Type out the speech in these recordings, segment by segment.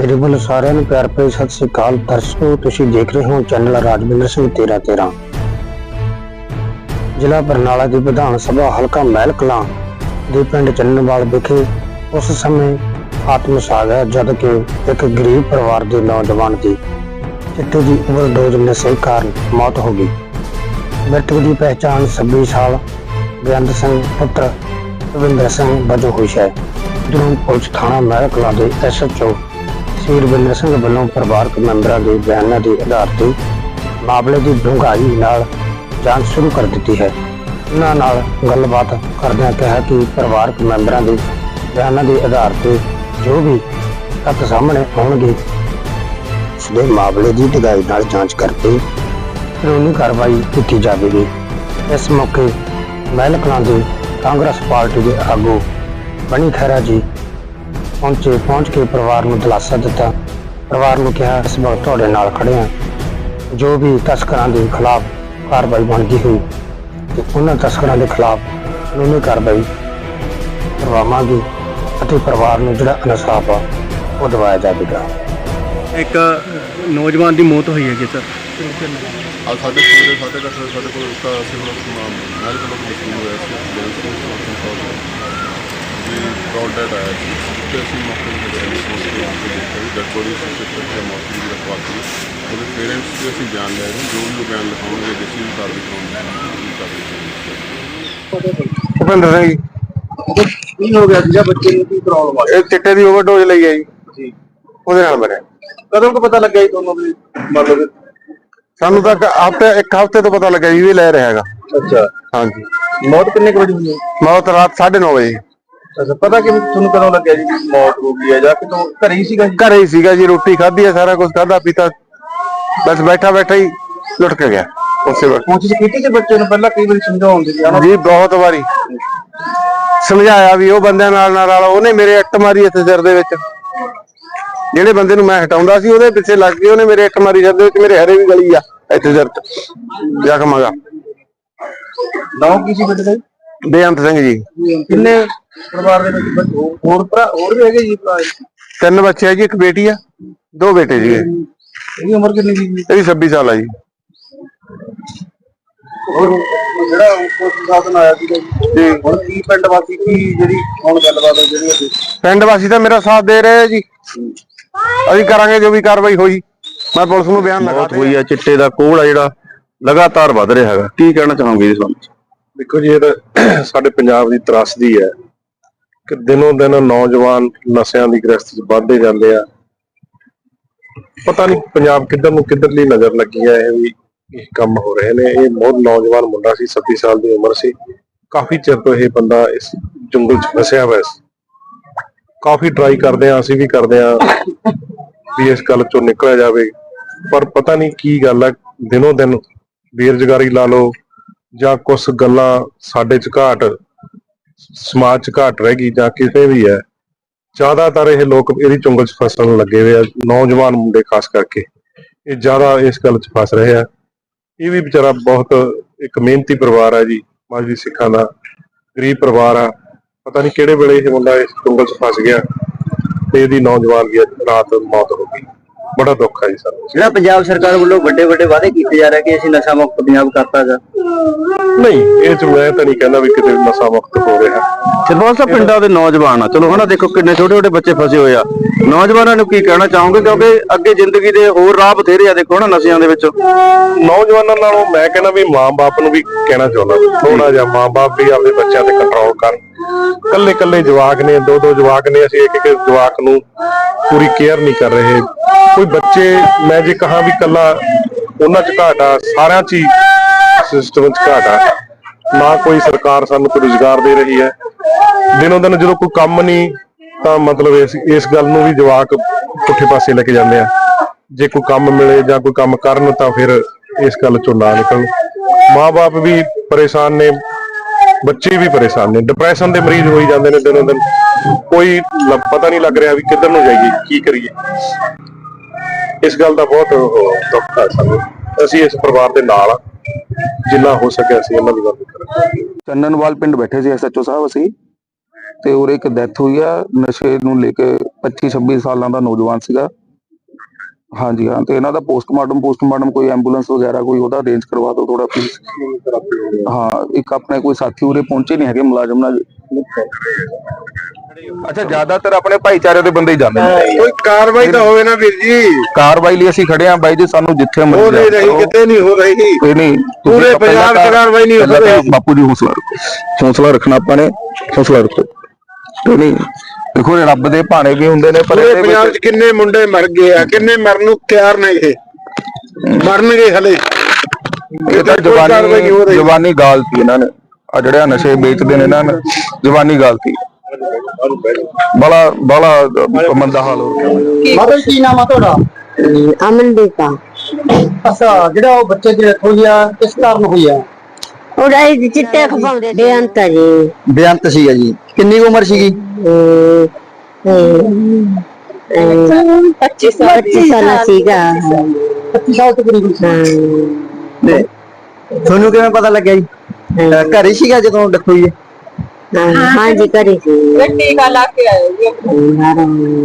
ਮੇਰੇ ਵੱਲੋਂ ਸਾਰਿਆਂ ਨੂੰ ਪਿਆਰ ਭਰੀ ਸਤਿ ਸ੍ਰੀ ਅਕਾਲ। ਦਰਸ਼ਕੋ, ਤੁਸੀਂ ਦੇਖ ਰਹੇ ਹੋ ਚੈਨਲ ਰਾਜਵਿੰਦਰ ਸਿੰਘ 1313 ਜ਼ਿਲ੍ਹਾ ਬਰਨਾਲਾ ਦੀ ਵਿਧਾਨ ਸਭਾ ਹਲਕਾ ਮਹਿਲ ਕਲਾਂ ਦੇ ਪਿੰਡ ਚੰਨਵਾਲ ਵਿਖੇ ਉਸ ਸਮੇਂ ਆਤਮਸ ਆ ਗਿਆ ਜਦ ਕਿ ਇੱਕ ਗਰੀਬ ਪਰਿਵਾਰ ਦੇ ਨੌਜਵਾਨ ਦੀ ਚਿੱਟੇ ਦੀ ਓਵਰਡੋਜ਼ ਨਸ਼ੇ ਕਾਰਨ ਮੌਤ ਹੋ ਗਈ। ਮ੍ਰਿਤਕ ਦੀ ਪਹਿਚਾਣ 26 ਸਾਲ ਬੇਅੰਤ ਸਿੰਘ, ਪੁੱਤਰ ਰਵਿੰਦਰ ਸਿੰਘ ਵਜੋਂ ਹੋਈ ਹੈ। ਜਦੋਂ ਪੁਲਿਸ ਥਾਣਾ ਮਹਿਲ ਕਲਾਂ ਦੇ ਐਸਐਚਓ ਸ੍ਰੀ ਰਵਿੰਦਰ ਸਿੰਘ ਵੱਲੋਂ ਪਰਿਵਾਰਕ ਮੈਂਬਰਾਂ ਦੇ ਬਿਆਨਾਂ ਦੇ ਆਧਾਰ ਤੇ ਮਾਮਲੇ ਦੀ ਡੂੰਘਾਈ ਨਾਲ ਜਾਂਚ ਸ਼ੁਰੂ ਕਰ ਦਿੱਤੀ ਹੈ। ਉਹਨਾਂ ਨਾਲ ਗੱਲਬਾਤ ਕਰਦਿਆਂ ਕਿਹਾ ਕਿ ਪਰਿਵਾਰਕ ਮੈਂਬਰਾਂ ਦੇ ਬਿਆਨਾਂ ਦੇ ਆਧਾਰ ਤੇ ਜੋ ਵੀ ਤੱਥ ਸਾਹਮਣੇ ਆਉਣਗੇ ਉਸ ਦੇ ਮਾਮਲੇ ਦੀ ਡੂੰਘਾਈ ਨਾਲ ਜਾਂਚ ਕਰਕੇ ਕਾਨੂੰਨੀ ਕਾਰਵਾਈ ਕੀਤੀ ਜਾਵੇਗੀ। ਇਸ ਮੌਕੇ ਮਹਿਲ ਕਲਾਂ ਦੇ ਕਾਂਗਰਸ ਪਾਰਟੀ ਦੇ ਆਗੂ ਬਣੀ ਖਹਿਰਾ ਜੀ ਪਹੁੰਚੇ ਪਹੁੰਚ ਕੇ ਪਰਿਵਾਰ ਨੂੰ ਦਿਲਾਸਾ ਦਿੱਤਾ। ਪਰਿਵਾਰ ਨੂੰ ਕਿਹਾ ਇਸ ਵਕਤ ਤੁਹਾਡੇ ਨਾਲ ਖੜੇ ਹਾਂ। ਜੋ ਵੀ ਤਸਕਰਾਂ ਦੇ ਖਿਲਾਫ ਕਾਰਵਾਈ ਬਣਦੀ ਹੋਈ ਤੇ ਉਹਨਾਂ ਤਸਕਰਾਂ ਦੇ ਖਿਲਾਫ ਕਾਨੂੰਨੀ ਕਾਰਵਾਈ ਕਰਵਾਵਾਂਗੇ ਅਤੇ ਪਰਿਵਾਰ ਨੂੰ ਜਿਹੜਾ ਇਨਸਾਫ ਆ ਉਹ ਦਿਵਾਇਆ ਜਾਵੇਗਾ। ਇੱਕ ਨੌਜਵਾਨ ਦੀ ਮੌਤ ਹੋਈ ਹੈਗੀ ਸਰ। ਆ ਸਾਡੇ ਪੂਰੇ ਸਾਡੇ ਘਰ ਸਾਡੇ ਕੋਲ ਉਸਦਾ ਸਿਵਲ ਮਹਿਲ ਕੋਲ ਮਸ਼ੀਨ ਹੋਇਆ ਸੀ। ਤੋਂ ਜੀ ਬ੍ਰੌਡ ਡੈਡ ਆਇਆ ਸੀ ਤੇ ਅਸੀਂ ਮੌਕੇ ਤੇ ਗਏ ਸੀ ਉਸ ਦੇ ਆਪ ਦੇਖਿਆ ਵੀ ਬੋਡੀ ਸਿਸਟਮ ਤੇ ਮੌਤ ਦੀ ਰਖਵਾ ਕੀਤੀ ਉਹਦੇ ਪੇਰੈਂਟਸ ਦੇ ਅਸੀਂ ਬਿਆਨ ਲੈ ਰਹੇ ਹਾਂ ਜੋ ਵੀ ਉਹ ਬਿਆਨ ਲਿਖਾਉਣਗੇ ਜਿਸ ਵੀ ਕਾਰਵਾਈ ਕਰਾਉਣੀ ਹੈ ਕਾਰਵਾਈ ਕਰਾਂਗੇ ਭੁਪਿੰਦਰ ਸਿੰਘ ਜੀ। ਕੀ ਹੋ ਗਿਆ ਸੀਗਾ ਬੱਚੇ ਨੂੰ ਕੀ ਪ੍ਰੋਬਲਮ ਆ? ਇਹ ਚਿੱਟੇ ਦੀ ਓਵਰਡੋਜ਼ ਲਈ ਹੈ ਜੀ। ਜੀ। ਉਹਦੇ ਨਾਲ ਮਰਿਆ ਕਦੋਂ ਕੁ ਪਤਾ ਲੱਗਿਆ ਜੀ ਤੁਹਾਨੂੰ ਵੀ ਮਤਲਬ ਸਾਨੂੰ ਤਾਂ ਹਫ਼ਤੇ ਇੱਕ ਹਫ਼ਤੇ ਤੋਂ ਪਤਾ ਲੱਗਿਆ ਜੀ ਵੀ ਲੈ ਰਿਹਾ ਹੈਗਾ। ਅੱਛਾ। ਹਾਂਜੀ। ਮੌਤ ਕਿੰਨੇ ਕੁ ਵਜੇ ਹੋਈ? ਮੌਤ ਰਾਤ 9:30 ਵਜੇ। ਅੱਛਾ ਪਤਾ ਕਿ ਤੁਹਾਨੂੰ ਕਦੋਂ ਲੱਗਿਆ ਜੀ ਮੌਤ ਹੋ ਗਈ ਹੈ ਜਾਂ ਕਿਤੋਂ ਘਰੇ ਹੀ ਸੀਗਾ ਜੀ? ਘਰੇ ਹੀ ਸੀਗਾ ਜੀ ਰੋਟੀ ਖਾਧੀ ਹੈ ਸਾਰਾ ਕੁਝ ਖਾਧਾ ਪੀਤਾ ਬਸ ਬੈਠਾ ਬੈਠਾ ਹੀ ਲੁੱਟ ਕੇ ਗਿਆ ਉਸੇ ਵਕਤ। ਕੋਸ਼ਿਸ਼ ਕੀਤੀ ਸੀ ਬੱਚੇ ਨੂੰ ਪਹਿਲਾਂ ਕਈ ਵਾਰੀ ਸਮਝਾਉਣ ਦੀ ਹਨਾ ਜੀ ਬਹੁਤ ਵਾਰੀ। ਸਮਝਾਇਆ ਵੀ ਉਹ ਬੰਦਿਆਂ ਨਾਲ ਨਾਲ ਵਾਲਾ ਉਹਨੇ ਮੇਰੇ ਇੱਟ ਮਾਰੀ ਇੱਥੇ ਸਿਰ ਦੇ ਵਿੱਚ। ਜਿਹੜੇ ਬੰਦੇ ਨੂੰ ਮੈਂ ਹਟਾਉਂਦਾ ਸੀ ਉਹਦੇ ਪਿੱਛੇ ਲੱਗ ਕੇ ਉਹਨੇ ਮੇਰੇ ਇੱਟ ਮਾਰੀ ਸਿਰ ਦੇ ਵਿੱਚ ਮੇਰੇ ਹਰੇ ਵੀ ਗਲੀ ਆ ਇੱਥੇ ਸਿਰ ਤੇ। ਜ਼ਖਮਾਗਾ ਨਾਮ ਕੀ ਸੀ ਬੇਟੇ ਦਾ ਜੀ? ਬੇਅੰਤ ਸਿੰਘ ਜੀ। ਕਿੰਨੇ ਪਰਿਵਾਰ ਦੇ ਵਿੱਚ ਬੱਚੇ? ਹੋਰ- ਹੋਰ ਭਰਾ ਹੋਰ ਵੀ ਹੈਗੇ ਜੀ ਭਰਾ ਜੀ? ਤਿੰਨ ਬੱਚੇ ਆ ਜੀ ਇੱਕ ਬੇਟੀ ਆ ਦੋ ਬੇਟੇ ਜੀ। ਇਹਦੀ ਉਮਰ ਕਿੰਨੀ ਸੀ ਜੀ? ਇਹਦੀ 26 ਸਾਲ ਆ ਜੀ। ਹੋਰ ਜਿਹੜਾ ਉਸ ਸਾਧਨ ਆਇਆ ਸੀਗਾ ਜੀ? ਹੁਣ ਕੀ ਪਿੰਡ ਵਾਸੀ ਕੀ ਜਿਹੜੀ ਹੁਣ ਗੱਲਬਾਤ ਹੈ ਜਿਹੜੀ ਅਸੀਂ ਪਿੰਡ ਵਾਸੀ ਤਾਂ ਮੇਰਾ ਸਾਥ ਦੇ ਰਹੇ ਆ ਜੀ। ਅਸੀਂ ਕਰਾਂਗੇ ਜੋ ਵੀ ਕਾਰਵਾਈ ਹੋਈ। ਮੈਂ ਪੁਲਿਸ ਨੂੰ ਬਿਆਨ ਲਗਾ ਮੌਤ ਹੋਈ ਆ ਚਿੱਟੇ ਦਾ ਕੋਲ ਆ ਜਿਹੜਾ ਲਗਾਤਾਰ ਵੱਧ ਰਿਹਾ ਹੈਗਾ। ਕੀ ਕਹਿਣਾ ਚਾਹੋਗੇ ਇਸ ਬਾਰੇ ਦੇਖੋ ਜੀ, ਇਹ ਤਾਂ ਸਾਡੇ ਪੰਜਾਬ ਦੀ ਤਰਾਸਦੀ ਹੈ ਕਿ ਦਿਨੋਂ ਦਿਨ ਨੌਜਵਾਨ ਨਸ਼ਿਆਂ ਦੀ ਗ੍ਰਸਤ 'ਚ ਵੱਧਦੇ ਜਾਂਦੇ ਆ। ਪਤਾ ਨਹੀਂ ਪੰਜਾਬ ਕਿੱਧਰ ਨੂੰ ਕਿੱਧਰਲੀ ਨਜ਼ਰ ਲੱਗੀ ਹੈ, ਇਹ ਵੀ ਇਹ ਕੰਮ ਹੋ ਰਹੇ ਨੇ। ਇਹ ਬਹੁਤ ਨੌਜਵਾਨ ਮੁੰਡਾ ਸੀ 26 ਸਾਲ ਦੀ ਉਮਰ ਸੀ। ਕਾਫੀ ਚਿਰ ਤੋਂ ਇਹ ਬੰਦਾ ਇਸ ਜੰਗਲ 'ਚ ਫਸਿਆ ਹੋਇਆ ਸੀ। ਕਾਫੀ ਟਰਾਈ ਕਰਦੇ ਆ ਅਸੀਂ ਵੀ ਕਰਦੇ ਆ ਵੀ ਇਸ ਗੱਲ 'ਚੋਂ ਨਿਕਲਿਆ ਜਾਵੇ। ਪਰ ਪਤਾ ਨਹੀਂ ਕੀ ਗੱਲ ਹੈ, ਦਿਨੋਂ ਦਿਨ ਬੇਰੁਜ਼ਗਾਰੀ ਲਾ ਲਓ ਜਾਂ ਕੁਝ ਗੱਲਾਂ ਸਾਡੇ ਚ ਘਾਟ, ਸਮਾਜ ਚ ਘਾਟ ਰਹਿ ਗਈ ਜਾਂ ਕਿਤੇ ਵੀ ਹੈ, ਜ਼ਿਆਦਾਤਰ ਇਹ ਲੋਕ ਇਹਦੀ ਚੁੰਗਲ ਚ ਫਸਣ ਲੱਗੇ ਹੋਏ ਆ, ਨੌਜਵਾਨ ਮੁੰਡੇ ਖਾਸ ਕਰਕੇ। ਇਹ ਜ਼ਿਆਦਾ ਇਸ ਗੱਲ ਚ ਫਸ ਰਹੇ ਆ। ਇਹ ਵੀ ਵਿਚਾਰਾ ਬਹੁਤ ਇੱਕ ਮਿਹਨਤੀ ਪਰਿਵਾਰ ਆ ਜੀ ਮਾਝੀ ਸਿੱਖਾਂ ਦਾ, ਗਰੀਬ ਪਰਿਵਾਰ ਆ। ਪਤਾ ਨਹੀਂ ਕਿਹੜੇ ਵੇਲੇ ਇਹ ਮੁੰਡਾ ਇਸ ਚੁੰਗਲ ਚ ਫਸ ਗਿਆ ਤੇ ਇਹਦੀ ਨੌਜਵਾਨ ਦੀ ਰਾਤ ਮੌਤ ਹੋ ਗਈ। ਬੜਾ ਦੁੱਖ ਹੈ ਜੀ ਸਾਨੂੰ। ਜਿਹੜਾ ਪੰਜਾਬ ਸਰਕਾਰ ਵੱਲੋਂ ਵੱਡੇ ਵੱਡੇ ਵਾਅਦੇ ਕੀਤੇ ਜਾ ਰਹੇ ਕਿ ਅਸੀਂ ਨਸ਼ਾ ਮੁਕਤ ਪੰਜਾਬ ਕਰਤਾ ਜਾ। ਨਹੀਂ ਇਹ ਚ ਮੈਂ ਤਾਂ ਨਹੀਂ ਕਹਿੰਦਾ ਵੀ ਕਿਤੇ ਨਸ਼ਾ ਮੁਕਤ ਹੋ ਰਿਹਾ। ਸਰਪੰਚ ਸਾਹਿਬ ਪਿੰਡਾਂ ਦੇ ਨੌਜਵਾਨ ਆ। ਚਲੋ ਹਨਾ ਦੇਖੋ ਕਿੰਨੇ ਛੋਟੇ ਛੋਟੇ ਬੱਚੇ ਫਸੇ ਹੋਏ ਆ। ਨੌਜਵਾਨਾਂ ਨੂੰ ਕੀ ਕਹਿਣਾ ਚਾਹੋਗੇ? ਕਿਉਂਕਿ ਅੱਗੇ ਜ਼ਿੰਦਗੀ ਦੇ ਹੋਰ ਰਾਹ ਬਥੇਰੇ ਆ ਦੇਖੋ ਹਨਾ ਨਸ਼ਿਆਂ ਦੇ ਵਿੱਚ। ਨੌਜਵਾਨਾਂ ਨਾਲੋਂ ਮੈਂ ਕਹਿੰਦਾ ਵੀ ਮਾਂ-ਬਾਪ ਨੂੰ ਵੀ ਕਹਿਣਾ ਚਾਹੁੰਦਾ। ਥੋੜਾ ਜਿਹਾ ਮਾਂ-ਬਾਪ ਵੀ ਆਪਣੇ ਬੱਚਿਆਂ ਤੇ ਕੰਟਰੋਲ ਕਰਨ। ਕੱਲੇ ਕੱਲੇ ਜਵਾਕ ਨੇ, ਦੋ ਦੋ ਜਵਾਕ ਨੇ, ਅਸੀਂ ਇੱਕ ਇੱਕ ਜਵਾਕ ਨੂੰ ਪੂਰੀ ਕੇਅਰ ਨਹੀਂ ਕਰ ਰਹੇ। ਕੋਈ ਬੱਚੇ, ਮੈਂ ਜੇ ਕਹਾਂ ਵੀ ਕੱਲਾ ਉਹਨਾਂ ਚ ਘਾਟ ਸਾਰਿਆਂ ਚ ਹੀ ਸਿਸਟਮ ਚ ਘਾਟ ਨਾ ਕੋਈ ਸਰਕਾਰ ਸਾਨੂੰ ਕੋਈ ਰੁਜ਼ਗਾਰ ਦੇ ਰਹੀ ਹੈ। ਦਿਨੋਂ ਦਿਨ ਜਦੋਂ ਕੋਈ ਕੰਮ ਨਹੀਂ, ਤਾਂ ਮਤਲਬ ਇਸ ਇਸ ਗੱਲ ਨੂੰ ਵੀ ਜਵਾਕ ਪੁੱਠੇ ਪਾਸੇ ਲੈ ਕੇ ਜਾਂਦੇ ਆ। ਜੇ ਕੋਈ ਕੰਮ ਮਿਲੇ ਜਾਂ ਕੋਈ ਕੰਮ ਕਰਨ, ਤਾਂ ਫਿਰ ਇਸ ਗੱਲ ਚੋਂ ਨਾ ਨਿਕਲਣ। ਮਾਪੇ ਵੀ ਪਰੇਸ਼ਾਨ ਨੇ। ਬੱਚੇ ਵੀ ਪਰੇਸ਼ਾਨ ਨੇ। ਡਿਪਰੈਸ਼ਨ ਦੇ ਮਰੀਜ਼ ਹੋਈ ਜਾਂਦੇ ਨੇ ਦਿਨੋਂ ਦਿਨ। ਕੋਈ ਪਤਾ ਨਹੀਂ ਲੱਗ ਰਿਹਾ ਵੀ ਕਿੱਧਰ ਨੂੰ ਜਾਈਏ, ਕੀ ਕਰੀਏ। ਇਸ ਗੱਲ ਦਾ ਬਹੁਤ ਦੁੱਖ ਹੈ ਸਾਨੂੰ। ਅਸੀਂ ਇਸ ਪਰਿਵਾਰ ਦੇ ਨਾਲ ਜਿੰਨਾ ਹੋ ਸਕਿਆ ਅਸੀਂ ਇਹਨਾਂ ਦੀ ਮਦਦ ਕਰਾਂਗੇ। ਚੰਨਨਵਾਲ ਪਿੰਡ ਬੈਠੇ ਸੀ ਐਸਐਚਓ ਸਾਹਿਬ ਅਸੀਂ। ਤੇ ਉਰੇ ਇੱਕ ਡੈਥ ਹੋਈ ਆ। ਨਸ਼ੇ ਨੂੰ ਲੈ ਕੇ 25 26 ਸਾਲਾਂ ਦਾ ਨੌਜਵਾਨ ਸੀਗਾ। ਹਾਂਜੀ ਹਾਂ ਤੇ ਇਹਨਾਂ ਦਾ ਪੋਸਟਮਾਰਟਮ ਪੋਸਟਮਾਰਟਮ ਕੋਈ ਐਂਬੂਲੈਂਸ ਵਗੈਰਾ ਕੋਈ ਉਹਦਾ ਅਰੇਂਜ ਕਰਵਾ ਦਿਓ ਥੋੜਾ ਪਲੀਜ਼ ਹਾਂ ਇੱਕ ਆਪਣੇ ਕੋਈ ਸਾਥੀ ਉਰੇ ਪਹੁੰਚੇ ਨਹੀਂ ਹੈਗੇ ਮੁਲਾਜ਼ਮ ਨਾਲ। ਅੱਛਾ ਜ਼ਿਆਦਾਤਰ ਆਪਣੇ ਭਾਈਚਾਰੇ ਦੇ ਬੰਦੇ ਹੀ ਜਾਂਦੇ ਨੇ। ਕੋਈ ਕਾਰਵਾਈ ਤਾਂ ਹੋਵੇ ਨਾ ਵੀਰ ਜੀ। ਕਾਰਵਾਈ ਲਈ ਅਸੀਂ ਖੜੇ ਆਂ ਬਾਈ ਜੀ ਸਾਨੂੰ ਜਿੱਥੇ ਹੋ ਮਰਜ਼ੀ ਨਹੀਂ ਰਹੀ ਲਿਆਓ। ਕਿਤੇ ਨਹੀਂ ਹੋ ਰਹੀ। ਇਹ ਨਹੀਂ ਪੂਰੇ ਪੰਜਾਬ 'ਚ ਕਾਰਵਾਈ ਨਹੀਂ ਹੋ ਰਹੀ। ਬਾਪੂ ਜੀ ਹੌਸਲਾ ਰੱਖੋ। ਹੌਸਲਾ ਰੱਖਣਾ ਆਪਾਂ ਨੇ ਹੌਸਲਾ ਰੱਖੋ। ਨਹੀਂ। ਦੇਖੋ ਇਹ ਰੱਬ ਦੇ ਭਾਣੇ ਵੀ ਹੁੰਦੇ ਨੇ ਪਰ ਪੂਰੇ ਇਹਦੇ ਪੰਜਾਬ ਵਿੱਚ 'ਚ ਕਿੰਨੇ ਮੁੰਡੇ ਮਰ ਗਏ ਆ ਕਿੰਨੇ ਮਰਨ ਨੂੰ ਤਿਆਰ ਨੇ ਇਹ? ਮਰਨਗੇ ਹਲੇ। ਇਹ ਤਾਂ ਜਵਾਨੀ ਜਵਾਨੀ ਗਾਲਤੀ ਇਹਨਾਂ ਨੇ। ਆ ਜਿਹੜੇ ਆਹ ਨਸ਼ੇ ਵੇਚਦੇ ਨੇ ਇਹਨਾਂ ਨੇ ਜਵਾਨੀ ਗਾਲਤੀ ਬੜਾ ਬੜਾ ਮੰਦਾ ਹਾਲ ਹੋ ਗਿਆ। ਮਾਤਾ ਕੀ ਨਾਮ ਆ ਤੁਹਾਡਾ? ਅਮਨਦੀਪ ਆ। ਅੱਛਾ ਜਿਹੜਾ ਉਹ ਬੱਚੇ ਦੀ ਡੈਥ ਹੋਈ ਆ ਕਿਸ ਕਾਰਨ ਹੋਈ ਆ? ਉਹਦਾ ਇਹ ਚਿੱਟੇ ਖਪਾਉਂਦੇ ਜੀ। ਬੇਅੰਤ ਸੀਗਾ ਜੀ। ਕਿੰਨੀ ਕੁ ਉਮਰ ਸੀਗੀ? 25 ਸਾਲ ਸੀਗਾ 25 ਸਾਲ ਤਕਰੀਬਨ ਸੀ। ਹਾਂ। ਤੁਹਾਨੂੰ ਕਿਵੇਂ ਪਤਾ ਲੱਗਿਆ ਜੀ? ਅਹ ਘਰੇ ਸੀਗਾ ਜਦੋਂ ਡੈਥ ਹੋਈ ਹੈ ਹਾਂ ਹਾਂਜੀ ਕਰੀ ਸੀ ਟੀਕਾ ਲਾ ਕੇ ਆਏ ਜੀ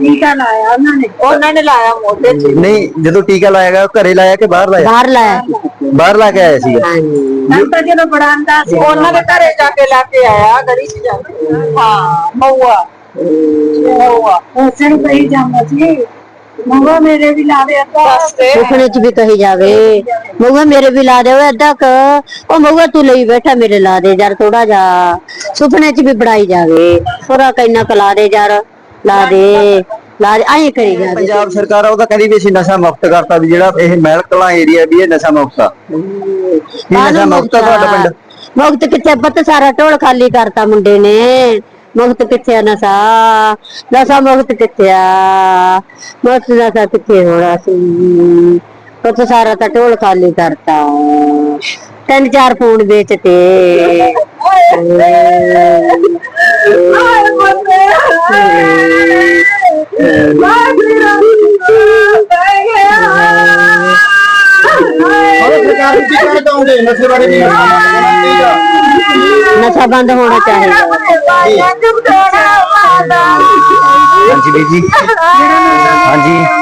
ਟੀਕਾ ਲਾਇਆ ਉਹਨਾਂ ਨੇ। ਉਹਨਾਂ ਨੇ ਲਾਇਆ ਮੋਢੇ 'ਚ ਨਹੀਂ ਜਦੋਂ ਟੀਕਾ ਲਾਇਆ ਗਿਆ ਉਹ ਘਰੇ ਲਾਇਆ ਕਿ ਬਾਹਰ ਲਾਇਆ? ਬਾਹਰ ਲਾਇਆ। ਬਾਹਰ ਲਾ ਕੇ ਆਇਆ ਸੀਗਾ। ਹਾਂਜੀ ਡਾਕਟਰ ਜਦੋਂ ਬੜਾਂਦਾ ਸੀ ਉਹਨਾਂ ਦੇ ਘਰੇ ਜਾ ਕੇ ਲਾ ਕੇ ਆਇਆ ਗਲੀ 'ਚ ਜਾ ਕੇ। ਹਾਂ ਮਊਆ। ਮਊਆ। ਉਸੇ ਨੂੰ ਕਹੀ ਜਾਂਦਾ ਸੀ। ਮਊਆ ਮੇਰੇ ਵੀ ਲਾ ਦੇ ਅੱਧਾ। ਸੁਪਨੇ ਚ ਵੀ ਕਹੀ ਜਾਵੇ। ਮਊਆ ਮੇਰੇ ਵੀ ਲਾ ਦੇ ਅੱਧਾ ਕ। ਉਹ ਮਊਆ ਤੂੰ ਲਈ ਬੈਠਾ ਮੇਰੇ ਲਾ ਦੇ ਯਾਰ ਥੋੜਾ ਜਾ ਸੁਪਨੇ ਚ ਵੀ ਬੜਾਈ ਜਾਵੇ। ਥੋੜਾ ਕਿੰਨਾ ਕ ਲਾ ਦੇ ਯਾਰ। ਲਾ ਦੇ ਲਾ ਦੇ ਐਂ ਕਰੀ ਜਾਵੇ ਪੰਜਾਬ ਸਰਕਾਰ ਆ ਉਹ ਤਾਂ ਕਹਿੰਦੀ ਵੀ ਅਸੀਂ ਨਸ਼ਾ ਮੁਕਤ ਕਰਤਾ ਵੀ ਜਿਹੜਾ ਇਹ ਮਹਿਲ ਕਲਾਂ ਏਰੀਆ ਵੀ ਇਹ ਨਸ਼ਾ ਮੁਕਤ ਆ। ਕੀ ਨਸ਼ਾ ਮੁਕਤ ਆ ਤੁਹਾਡਾ ਪਿੰਡ? ਮੁਕਤ ਕਿੱਥੇ ਪੁੱਤ ਸਾਰਾ ਢੋਲ ਖਾਲੀ ਕਰਤਾ ਮੁੰਡੇ ਨੇ। ਮੁਕਤ ਕਿੱਥੇ ਆ ਨਸ਼ਾ? ਨਸ਼ਾ ਮੁਕਤ ਕਿੱਥੇ ਆ? ਮੁਕਤ ਨਸ਼ਾ ਕਿੱਥੇ ਹੋਣਾ ਸੀ? ਪੁੱਤ ਸਾਰਾ ਤਾਂ ਢੋਲ ਖਾਲੀ ਕਰਤਾ। ਤਿੰਨ ਚਾਰ ਫੋਨ ਵੇਚਤੇ। ਸਰਕਾਰ ਕੀ ਕਹਿਣਾ ਚਾਹੁੰਦੇ ਨਸ਼ੇ ਬਾਰੇ ਕੀ ਨਸ਼ਾ ਬੰਦ ਹੋਣਾ ਚਾਹੀਦਾ। ਹਾਂਜੀ ਵੀਰ ਜੀ। ਹਾਂਜੀ।